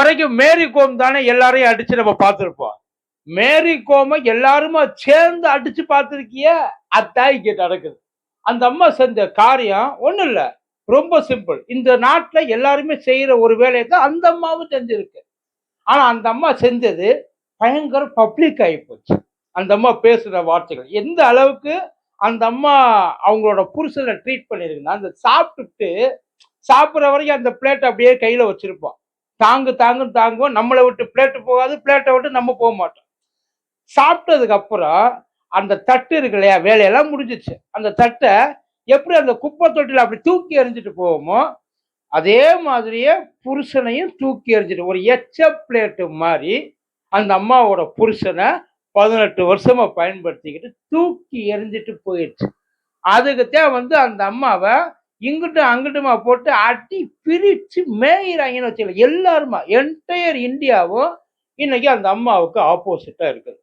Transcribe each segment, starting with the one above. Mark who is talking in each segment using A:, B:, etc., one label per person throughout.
A: வரைக்கும் மேரி கோம் தானே எல்லாரையும் அடிச்சு நம்ம பார்த்துருப்போம். மேரி கோமை எல்லாருமா சேர்ந்து அடிச்சு பார்த்துருக்கிய? அதான் நடக்குது. அந்த அம்மா செஞ்ச காரியம் ஒண்ணும் இல்ல. ரொம்ப சிம்பிள் இந்த நாட்டில் எல்லாருமே செய்யற ஒரு வேலையை தான் அந்த அம்மாவும் செஞ்சிருக்கு. ஆனா அந்த அம்மா செஞ்சது பயங்கர பப்ளிக் ஆகிப்போச்சு அந்த அம்மா பேசுகிற வார்த்தைகள். எந்த அளவுக்கு அந்த அம்மா அவங்களோட புருஷனை ட்ரீட் பண்ணியிருக்குன்னா அந்த சாப்பிட்டுட்டு சாப்பிட்ற வரைக்கும் அந்த பிளேட் அப்படியே கையில வச்சிருப்போம் தாங்கு தாங்குன்னு தாங்குவோம் நம்மளை விட்டு பிளேட்டு போகாது பிளேட்டை விட்டு நம்ம போக மாட்டோம். சாப்பிட்டதுக்கு அப்புறம் அந்த தட்டு இருக்கு இல்லையா வேலையெல்லாம் முடிஞ்சிச்சு. அந்த தட்டை எப்படி அந்த குப்பை தொட்டியில் அப்படி தூக்கி எறிஞ்சிட்டு போவோமோ அதே மாதிரியே புருஷனையும் தூக்கி எறிஞ்சிட்டு ஒரு எச்ச பிளேட்டு மாதிரி அந்த அம்மாவோட புருஷனை பதினெட்டு வருஷமா பயன்படுத்திக்கிட்டு தூக்கி எறிஞ்சிட்டு போயிடுச்சு. அதுக்குத்தான் வந்து அந்த அம்மாவை இங்கிட்டும் அங்கிட்டுமா போட்டு அடி பிரித்து மேயிறாங்கன்னு வச்சுக்கல எல்லாருமா என்டையர் இந்தியாவும் இன்னைக்கு அந்த அம்மாவுக்கு ஆப்போசிட்டாக இருக்குது.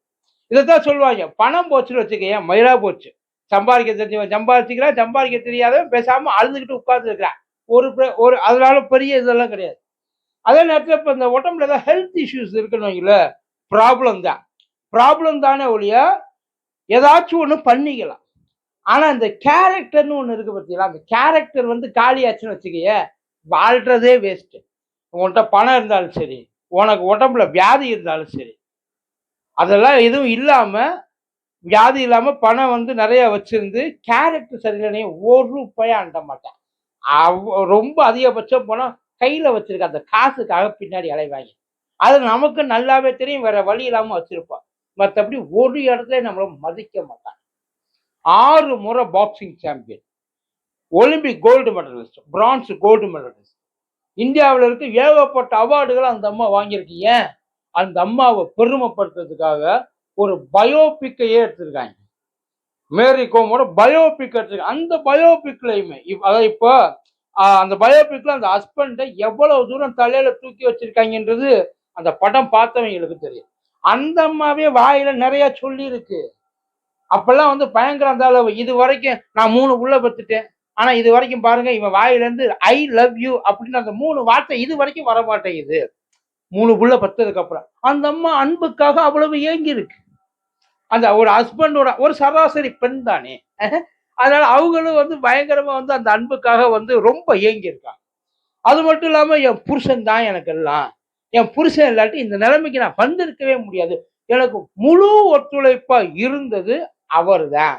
A: இதைத்தான் சொல்லுவாங்க. பணம் போச்சுன்னு வச்சுக்க மயிரா போச்சு. சம்பாதிக்க தெரிஞ்சவன் சம்பாதிச்சுக்கிறான் சம்பாதிக்க தெரியாதவன் பேசாமல் அழுதுகிட்டு உட்காந்துருக்கிறான் ஒரு ஒரு அதனால பெரிய இதெல்லாம் கிடையாது. அதே நேரத்தில் இப்போ இந்த உடம்புல ஏதாவது ஹெல்த் இஷ்யூஸ் இருக்குன்னு வைங்களேன் ப்ராப்ளம் தான். ப்ராப்ளம் தானே ஒழிய ஏதாச்சும் ஒன்று பண்ணிக்கலாம். ஆனால் இந்த கேரக்டர்னு ஒன்று இருக்கு பார்த்தீங்களா அந்த கேரக்டர் வந்து காலியாச்சுன்னு வச்சுக்கிய வாழ்றதே வேஸ்ட்டு உன்கிட்ட பணம் இருந்தாலும் சரி உனக்கு உடம்புல வியாதி இருந்தாலும் சரி அதெல்லாம் எதுவும் இல்லாமல் வியாதி இல்லாமல் பணம் வந்து நிறைய வச்சுருந்து கேரக்டர் சரியில்லைனே ஒரு ரூபாய் அண்ட மாட்டேன். அவ ரொம்ப அதிகபட்சம் பணம் கையில் வச்சுருக்க அந்த காசுக்காக பின்னாடி அலைவாங்க. அது நமக்கு நல்லாவே தெரியும் வேற வழி இல்லாமல் வச்சுருப்பான். மற்றபடி ஒரு இடத்துல நம்மள மதிக்க மாட்டாங்க ஆறு முறை boxing champion Olympic gold medalist France gold medalist இந்தியாவில் இருக்க ஏகப்பட்ட அவார்டுகளை அந்த அம்மா வாங்கியிருக்கு. ஏன்? அந்த அம்மாவை பெருமைப்படுத்துறதுக்காக ஒரு பயோபிக்கையே எடுத்திருக்காங்க. மேரி கோமோட பயோபிக் எடுத்திருக்காங்க. அந்த பயோபிக்லையுமே அதாவது இப்போ அந்த பயோபிக்ல அந்த ஹஸ்பண்டை எவ்வளவு தூரம் தலையில தூக்கி வச்சிருக்காங்கன்றது அந்த படம் பார்த்தவங்களுக்கு தெரியும். அந்த அம்மாவே வாயில நிறைய சொல்லி இருக்கு அப்பெல்லாம் வந்து பயங்கரம் அந்த அளவு. இது வரைக்கும் நான் மூணு உள்ள பெற்றுட்டேன். ஆனா இது வரைக்கும் பாருங்க இவன் வாயில இருந்து ஐ லவ் யூ அப்படின்னு அந்த மூணு வார்த்தை இது வரைக்கும் வர மாட்டேங்குது மூணு புள்ள பத்ததுக்கு அப்புறம். அந்த அம்மா அன்புக்காக அவ்வளவு ஏங்கி இருக்கு அந்த ஒரு ஹஸ்பண்டோட ஒரு சராசரி பெண் தானே. அதனால அவங்களும் வந்து பயங்கரமா வந்து அந்த அன்புக்காக வந்து ரொம்ப ஏங்கி இருக்காங்க அது மட்டும் இல்லாம என் புருஷன் தான் எனக்கு எல்லாம். என் புருஷன் இல்லாட்டி இந்த நிலைமைக்கு நான் வந்திருக்கவே முடியாது. எனக்கு முழு ஒத்துழைப்பா இருந்தது அவர் தான்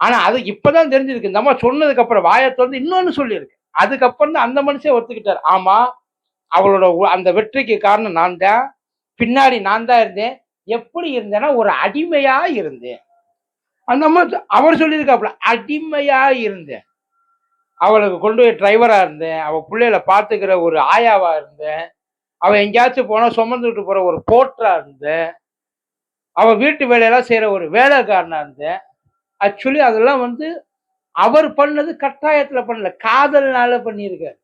A: ஆனா அது இப்பதான் தெரிஞ்சிருக்கு. இந்த அம்மா சொன்னதுக்கு அப்புறம் வாயை திறந்து இன்னொன்னு சொல்லியிருக்கு. அதுக்கப்புறம் தான் அந்த மனுஷன் ஒத்துக்கிட்டார். ஆமா அவளோட அந்த வெற்றிக்கு காரணம் நான் தான் பின்னாடி நான் தான் இருந்தேன். எப்படி இருந்தேன்னா ஒரு அடிமையா இருந்தேன். அந்த அம்மா அவர் சொல்லியிருக்காப்புல அடிமையா இருந்தேன். அவளுக்கு கொண்டு போய் டிரைவரா இருந்தேன். அவள் பிள்ளைகளை பார்த்துக்கிற ஒரு ஆயாவா இருந்தேன். அவள் எங்கேயாச்சும் போனால் சுமந்துட்டு போற ஒரு போட்டரா இருந்தேன். அவ வீட்டு வேலையெல்லாம் செய்யற ஒரு வேலைக்காரனாக இருந்தேன். ஆக்சுவலி அதெல்லாம் வந்து அவர் பண்ணது கட்டாயத்துல பண்ணல. காதல்னால பண்ணியிருக்கார்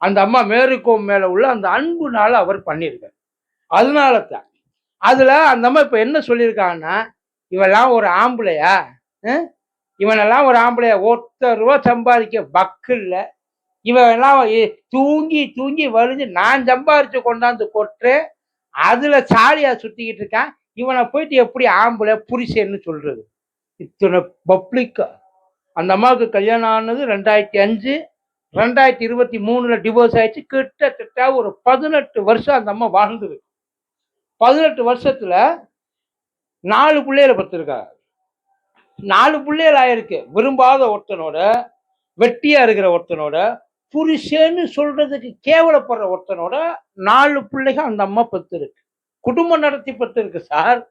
A: அந்த அம்மா மேரிக்கோம் மேல உள்ள அந்த அன்புனால அவர் பண்ணியிருக்காரு அதனால தான் அதுல அந்த அம்மா இப்ப என்ன சொல்லியிருக்காங்கன்னா இவெல்லாம் ஒரு ஆம்பளையா? இவனெல்லாம் ஒரு ஆம்பளையா? ஒத்த ரூபா சம்பாதிக்க பக்கு இல்லை. இவன் எல்லாம் தூங்கி தூங்கி வலிஞ்சு நான் சம்பாரிச்சு கொண்டாந்து கொட்டு அதில் சாலியா சுற்றிக்கிட்டு இருக்கான். இவனை போயிட்டு எப்படி ஆம்பளை புரிசேன்னு சொல்றது? இத்தனை பப்ளிக்கா அந்த அம்மாவுக்கு கல்யாணம் ஆனது ரெண்டாயிரத்தி அஞ்சு ரெண்டாயிரத்தி இருபத்தி மூணுல டிவோர்ஸ் ஆயிடுச்சு. கிட்டத்தட்ட ஒரு பதினெட்டு வருஷம் அந்த அம்மா வாழ்ந்தது. பதினெட்டு வருஷத்துல நாலு பிள்ளைகளை பத்திருக்கா நாலு பிள்ளைகள் ஆயிருக்கு. விரும்பாத ஒருத்தனோட வெட்டியா இருக்கிற ஒருத்தனோட புருஷன்னு சொல்றதுக்கு கேவலப்படுற ஒருத்தனோட நாலு பிள்ளைகள் அந்த அம்மா பத்திருக்கு குடும்பம் நடத்தி பத்திருக்கு சார்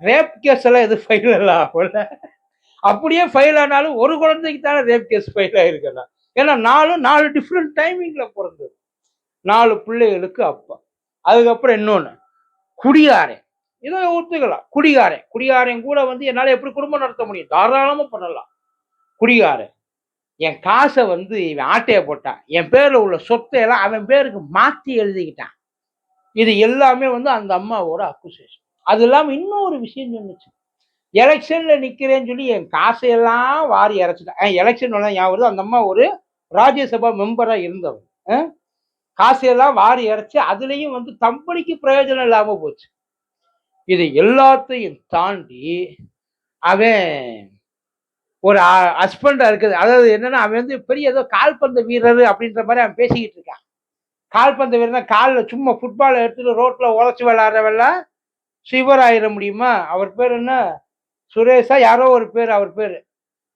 A: ரேப் கேஸ் எல்லாம் எதுவும் ஃபைல் எல்லாம் ஆகல. அப்படியே ஃபைல் ஆனாலும் ஒரு குழந்தைக்கு தானே ரேப் கேஸ் ஃபைல் ஆயிருக்கலாம் ஏன்னா நாலு நாலு டிஃப்ரெண்ட் டைமிங்கில் பிறந்தது. நாலு பிள்ளைகளுக்கு அப்பா. அதுக்கப்புறம் இன்னொன்று குடிகாரன். இதை ஒத்துக்கலாம். குடிகாரன். குடிகாரன் கூட வந்து என்னால் எப்படி குடும்பம் நடத்த முடியும்? தாராளமாக பண்ணலாம். குடிகாரன். என் காசை வந்து இவன் ஆட்டையை போட்டான். என் பேரில் உள்ள சொத்தை எல்லாம் அவன் பேருக்கு மாற்றி எழுதிக்கிட்டான். இது எல்லாமே வந்து அந்த அம்மாவோட அக்குசேஷன் அது இல்லாமல் இன்னொரு விஷயம் சொன்னுச்சு. எலெக்ஷனில் நிற்கிறேன்னு சொல்லி என் காசையெல்லாம் வாரி இறச்சிட்டேன் எலெக்ஷன் ஞாபகம் வருது? அந்த அம்மா ஒரு ராஜ்யசபா மெம்பராக இருந்தவர் காசையெல்லாம் வாரி இறச்சி அதுலேயும் வந்து கம்பெனிக்கு பிரயோஜனம் இல்லாமல் போச்சு. இது எல்லாத்தையும் தாண்டி அவன் ஒரு ஹஸ்பண்டாக இருக்குது. அதாவது என்னென்னா அவன் வந்து பெரிய ஏதோ கால்பந்து வீரர் அப்படின்ற மாதிரி அவன் பேசிக்கிட்டு இருக்கான். கால்பந்து வீரர் காலில் சும்மா ஃபுட்பால் எடுத்துட்டு ரோட்டில் உழைச்சி விளையாடுறவெல்லாம் சிவர் ஆயிட முடியுமா? அவர் பேர் என்ன? சுரேஷா யாரோ ஒரு பேர் அவர் பேர்.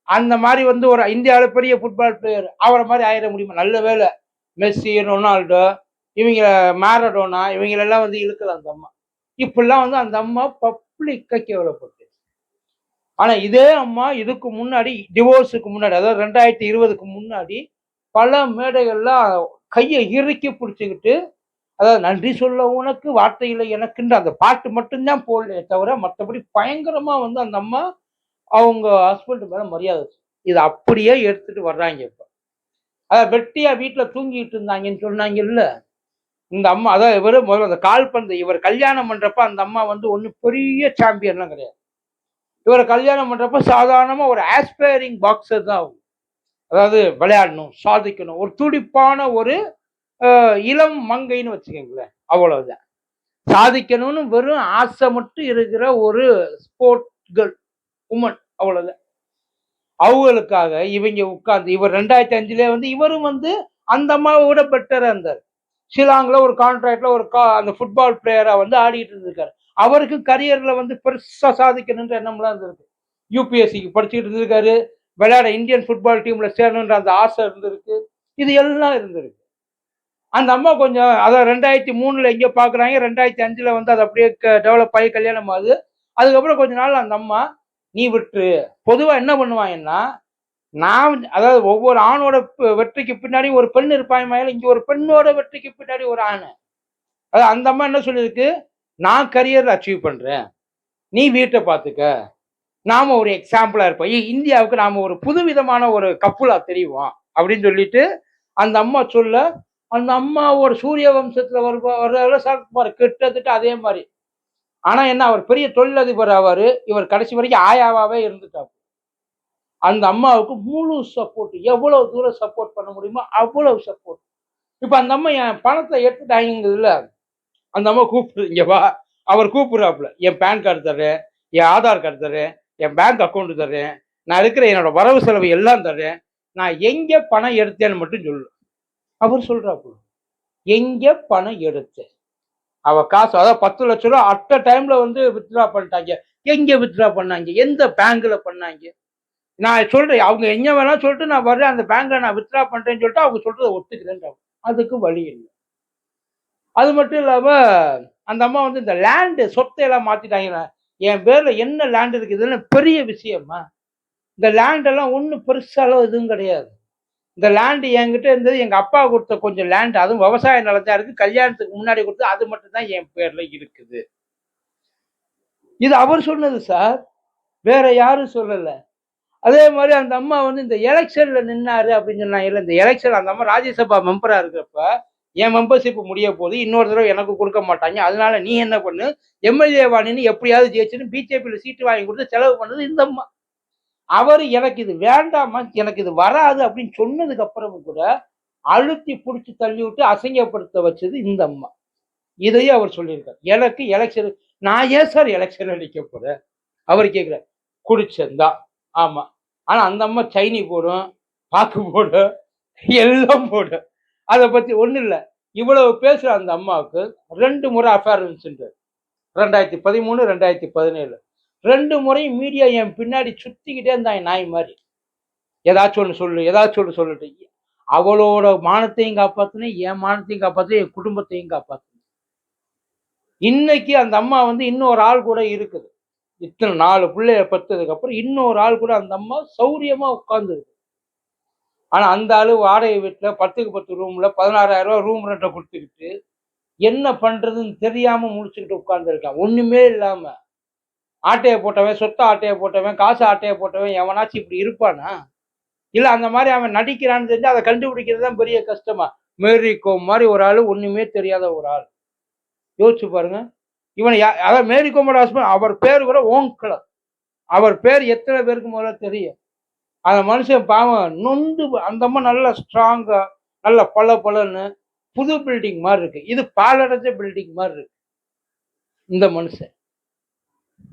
A: அந்த மாதிரி வந்து ஒரு இந்தியாவில் பெரிய ஃபுட்பால் பிளேயர் அவரை மாதிரி ஆயிட முடியுமா? நல்ல வேலை மெஸ்ஸி ரொனால்டோ இவங்க மேரடோனா இவங்களெல்லாம் வந்து இழுக்கல அந்த அம்மா. இப்படிலாம் வந்து அந்த அம்மா பப்ளிக்கை கேவலப்பட்டு. ஆனால் இதே அம்மா இதுக்கு முன்னாடி டிவோர்ஸுக்கு முன்னாடி அதாவது ரெண்டாயிரத்தி இருபதுக்கு முன்னாடி பல மேடைகள்ல கையை இறுக்கி பிடிச்சிக்கிட்டு அதாவது நன்றி சொல்ல உனக்கு வார்த்தை இல்லை எனக்குன்ற அந்த பாட்டு மட்டும்தான் போடலையே தவிர மற்றபடி பயங்கரமா வந்து அந்த அம்மா அவங்க ஹஸ்பண்ட் மேல மரியாதை இதை அப்படியே எடுத்துட்டு வர்றாங்க இப்போ. அதான் வெட்டியா வீட்டுல தூங்கிட்டு இருந்தாங்கன்னு சொன்னாங்க இல்ல இந்த அம்மா அதான் இவர் முதல்ல அந்த கால்பந்து இவர் கல்யாணம் பண்றப்ப அந்த அம்மா வந்து ஒன்றும் பெரிய சாம்பியன்லாம் கிடையாது. இவரை கல்யாணம் பண்றப்ப சாதாரணமா ஒரு ஆஸ்பைரிங் பாக்ஸர் தான் ஆகும் அதாவது விளையாடணும் சாதிக்கணும். ஒரு துடிப்பான ஒரு இளம் மங்கைன்னு வச்சுக்கோங்களேன். அவ்வளவுதான். சாதிக்கணும்னு வெறும் ஆசை மட்டும் இருக்கிற ஒரு ஸ்போர்ட் கேர்ள் உமன் அவ்வளவுதான். அவங்களுக்காக இவங்க உட்கார்ந்து இவர் ரெண்டாயிரத்தி அஞ்சுல வந்து இவரும் வந்து அந்த அம்மாவை விட இருந்தார். ஷிலாங்ல ஒரு கான்ட்ராக்டில் ஒரு கா அந்த ஃபுட்பால் பிளேயரா வந்து ஆடிட்டு இருந்திருக்காரு. அவருக்கு கரியர்ல வந்து பெருசா சாதிக்கணுன்ற எண்ணம்லாம் இருந்திருக்கு. யூபிஎஸ்சிக்கு படிச்சுட்டு இருந்திருக்காரு. விளையாட இந்தியன் ஃபுட்பால் டீமில் சேரணுன்ற அந்த ஆசை இருந்திருக்கு. இது எல்லாம் இருந்திருக்கு. அந்த அம்மா கொஞ்சம் அதான் ரெண்டாயிரத்தி மூணில் எங்கேயோ பார்க்குறாங்க ரெண்டாயிரத்தி அஞ்சில் வந்து அது அப்படியே டெவலப் ஆகி கல்யாணம் ஆகுது. அதுக்கப்புறம் கொஞ்ச நாள் அந்த அம்மா நீ விட்டுரு. பொதுவாக என்ன பண்ணுவாங்கன்னா நான் அதாவது ஒவ்வொரு ஆணோட வெற்றிக்கு பின்னாடி ஒரு பெண் இருப்பாங்க மேல இங்கே ஒரு பெண்ணோட வெற்றிக்கு பின்னாடி ஒரு ஆண். அதாவது அந்த அம்மா என்ன சொல்லியிருக்கு? நான் கரியர் அச்சீவ் பண்ணுறேன் நீ வீட்டை பார்த்துக்க. நாம ஒரு எக்ஸாம்பிளா இருப்போம். இந்தியாவுக்கு நாம ஒரு புதுவிதமான ஒரு கப்புலா தெரியுவோம் அப்படின்னு சொல்லிட்டு அந்த அம்மா சொல்ல அந்த அம்மா ஒரு சூரிய வம்சத்துல வருவா வர்றதால சரத்குமார் கிட்டத்தட்ட அதே மாதிரி. ஆனா என்ன அவர் பெரிய தொழிலதிபர் ஆவார். இவர் கடைசி வரைக்கும் ஆயாவாவே இருந்துட்டார். அந்த அம்மாவுக்கு முழு சப்போர்ட் எவ்வளவு தூரம் சப்போர்ட் பண்ண முடியுமோ அவ்வளவு சப்போர்ட் இப்ப அந்த அம்மா என் பணத்தை எடுத்துட்டாங்கிறதுல அந்த அம்மா கூப்பிடுது வா. அவர் கூப்பிடுறாப்புல என் பேன் கார்டு தர்றேன் என் ஆதார் கார்டு தர்றேன் என் பேங்க் அக்கௌண்ட் தர்றேன். நான் இருக்கிற என்னோட வரவு செலவு எல்லாம் தர்றேன். நான் எங்கே பணம் எடுத்தேன்னு மட்டும் சொல்லு. அவர் சொல்கிறாப்புல எங்கே பணம் எடுத்தேன். அவள் காசு அதாவது பத்து லட்ச ரூபா அட்ட டைமில் வந்து வித்ட்ரா பண்ணிட்டாங்க. எங்கே வித்ட்ரா பண்ணாங்க? எந்த பேங்க்கில் பண்ணாங்க? நான் சொல்கிறேன் அவங்க எங்கே வேணாலும் சொல்லிட்டு நான் வர்றேன். அந்த பேங்க்கில் நான் வித்ட்ரா பண்ணுறேன்னு சொல்லிட்டு அவங்க சொல்கிறத ஒத்துக்கிறேன் அதுக்கு வழி இல்லை. அது மட்டும் இல்லாமல் அந்த அம்மா வந்து இந்த லேண்டு சொத்தை எல்லாம் மாற்றிட்டாங்க என் பேரில் என்ன லேண்ட் இருக்குதுன்னு பெரிய விஷயமா? இந்த லேண்டெல்லாம் ஒன்றும் பெருசாலும் எதுவும் கிடையாது. இந்த லேண்டு என்கிட்ட இருந்தது எங்கள் அப்பா கொடுத்த கொஞ்சம் லேண்ட் அதுவும் விவசாய நிலத்தான் இருக்குது கல்யாணத்துக்கு முன்னாடி கொடுத்து அது மட்டும்தான் என் பேரில் இருக்குது. இது அவர் சொன்னது சார் வேற யாரும் சொல்லலை. அதே மாதிரி அந்த அம்மா வந்து இந்த எலெக்ஷனில் நின்னாரு அப்படின்னு சொன்னாங்க இல்லை இந்த எலெக்ஷன் அந்த அம்மா ராஜ்யசபா மெம்பராக இருக்கிறப்ப என் மெம்பர்ஷிப் முடிய போது இன்னொரு தடவை எனக்கு கொடுக்க மாட்டாங்க. அதனால நீ என்ன பண்ணு? எம்எல்ஏ வாணின்னு எப்படியாவது ஜெயிச்சுன்னு பிஜேபியில் சீட்டு வாங்கி கொடுத்து செலவு பண்ணது இந்த அம்மா அவர் எனக்கு இது வேண்டாமா எனக்கு இது வராது அப்படின்னு சொன்னதுக்கு அப்புறமும் கூட அழுத்தி பிடிச்சி தள்ளி விட்டு அசிங்கப்படுத்த வச்சது இந்த அம்மா இதையும் அவர் சொல்லியிருக்கார். எனக்கு எலெக்ஷன் நான் ஏன் சார் எலெக்ஷன் நிற்க போறேன்? அவர் கேட்குறார் குடிச்சிருந்தா. ஆமாம் ஆனால் அந்த அம்மா சைனி போடும் பாக்கு போடும் எல்லாம் போடும். அதை பற்றி ஒன்றும் இல்லை. இவ்வளவு பேசுகிற அந்த அம்மாவுக்கு ரெண்டு முறை அஃபேர் இருந்துச்சுன்றார் ரெண்டாயிரத்தி பதிமூணு ரெண்டாயிரத்தி பதினேழு. ரெண்டு முறையும் மீடியா என் பின்னாடி சுற்றிக்கிட்டே இருந்தாங்க நாய் மாதிரி. ஏதாச்சும் ஒன்று சொல்லு ஏதாச்சும் ஒன்று சொல்லிட்டு. அவளோட மானத்தையும் காப்பாற்றணும் என் மானத்தையும் காப்பாற்றணும் என் குடும்பத்தையும் காப்பாற்றணும் இன்னைக்கு அந்த அம்மா வந்து இன்னொரு ஆள் கூட இருக்குது. இத்தனை நாலு பிள்ளைய பத்ததுக்கு இன்னொரு ஆள் கூட அந்த அம்மா சௌரியமாக உட்காந்துருக்கு ஆனால் ஆனா அந்த ஆள் வாடகை வீட்டுல பத்துக்கு பத்து ரூம்ல பதினாறாயிரம் ரூபாய் ரூம் ரெண்டை கொடுத்துக்கிட்டு என்ன பண்றதுன்னு தெரியாம முடிச்சுக்கிட்டு உட்கார்ந்துருக்கான் ஒண்ணுமே இல்லாம. ஆட்டையை போட்டவன் சொத்த ஆட்டையை போட்டவன் காசு ஆட்டையை போட்டவன் எவனாச்சும் இப்படி இருப்பானா? இல்ல அந்த மாதிரி அவன் நடிக்கிறான்னு தெரிஞ்சு அதை கண்டுபிடிக்கிறது தான் பெரிய கஷ்டமா. மேரிகோ மாதிரி ஒரு ஆள் ஒண்ணுமே தெரியாத ஒரு ஆள். யோசிச்சு பாருங்க. இவன் யா- அதாவது மேரிகோமோட ஹஸ்பண்ட் அவர் பேர் கூட ஓங்கலர் அவர் பேர் எத்தனை பேருக்கு முதல்ல தெரியும்? அந்த மனுஷன் பாவம் நொந்து அந்த அம்மா நல்ல ஸ்ட்ராங்காக நல்ல பல பலன்னு புது பில்டிங் மாதிரி இருக்கு. இது பாலடைஞ்ச பில்டிங் மாதிரி இருக்கு. இந்த மனுஷன்.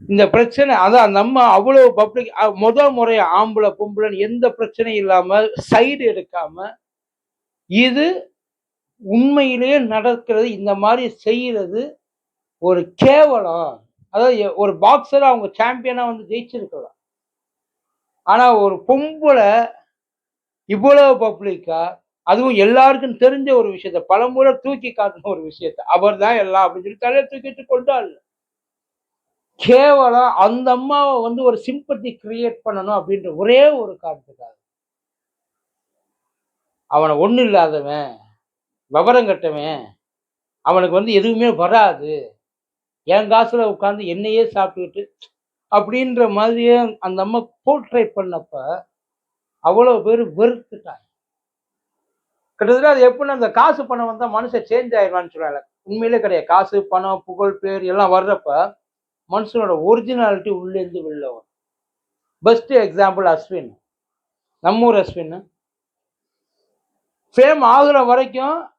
A: இந்த பிரச்சனை அதான் நம்ம அவ்வளவு பப்ளிக் முத முறை ஆம்பளை பொம்பளைன்னு எந்த பிரச்சனையும் இல்லாம சைடு எடுக்காம இது உண்மையிலேயே நடக்கிறது இந்த மாதிரி செய்யறது ஒரு கேவலம். அதாவது ஒரு பாக்ஸர் அவங்க சாம்பியனா வந்து ஜெயிச்சிருக்கலாம். ஆனா ஒரு பொம்பளை இவ்வளவு பப்ளிக்கா அதுவும் எல்லாருக்கும் தெரிஞ்ச ஒரு விஷயத்த பலமுறை தூக்கி காட்டின ஒரு விஷயத்த அவர் தான் எல்லாம் அப்படின்னு சொல்லி தலையை தூக்கிட்டு கொண்டாள். கேவலம் அந்த அம்மாவை வந்து ஒரு சிம்பத்தி கிரியேட் பண்ணணும் அப்படின்ற ஒரே ஒரு காரணத்துக்காக. அவனை ஒண்ணு இல்லாதவன் விவரம் கட்டவன் அவனுக்கு வந்து எதுவுமே வராது. என் காசுல உட்காந்து என்னையே சாப்பிட்டுக்கிட்டு அப்படின்ற மாதிரியே அந்த அம்மா போர்ட்ரேட் பண்ணப்ப அவ்வளவு பேர் வெறுத்துட்டாங்க. கிட்டத்தட்ட அது எப்படின்னா அந்த காசு பணம் வந்தால் மனுஷன் சேஞ்ச் ஆயிடுவான்னு சொல்கிறாங்க உண்மையிலே கிடையாது. காசு பணம் புகழ் பேர் எல்லாம் வர்றப்ப மனுஷனோட ஒரிஜினாலிட்டி உள்ளேருந்து வெளில வரும். Best example Ashwin. நம்ம ஊர் அஸ்வின். ஃபேம் ஆகுற வரைக்கும்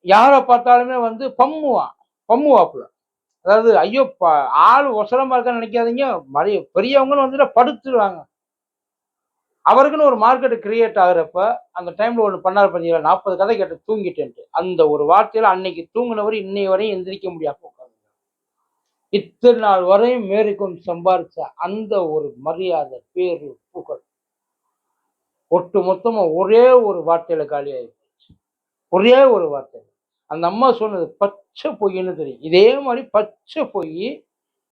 A: யாரை பார்த்தாலுமே வந்து பம்முவான். பம்முவாப்புல. அதாவது ஐயோ ப- ஆள் ஒசரமா இருக்கான்னு நினைக்காதீங்க. மரிய பெரியவங்கன்னு வந்துட்டு படுத்துருவாங்க. அவருக்குன்னு ஒரு மார்க்கெட் கிரியேட் ஆகுறப்ப அந்த டைம்ல ஒன்று பண்ணார் பார்த்தீங்களா நாற்பது கதை கேட்டு தூங்கிட்டேன்ட்டு. அந்த ஒரு வார்த்தையில அன்னைக்கு தூங்கினவர் இன்னை வரையும் எந்திரிக்க முடியாம உட்காந்து இத்தனை நாள் வரையும் மேற்கொண்டு சம்பாதிச்ச அந்த ஒரு மரியாதை பேரு புகழ் ஒட்டு மொத்தமா ஒரே ஒரு வார்த்தையில காலியாகி போச்சு. ஒரே ஒரு வார்த்தை அந்த அம்மா சொன்னது பச்சை பொய்ன்னு தெரியும். இதே மாதிரி பச்சை பொய்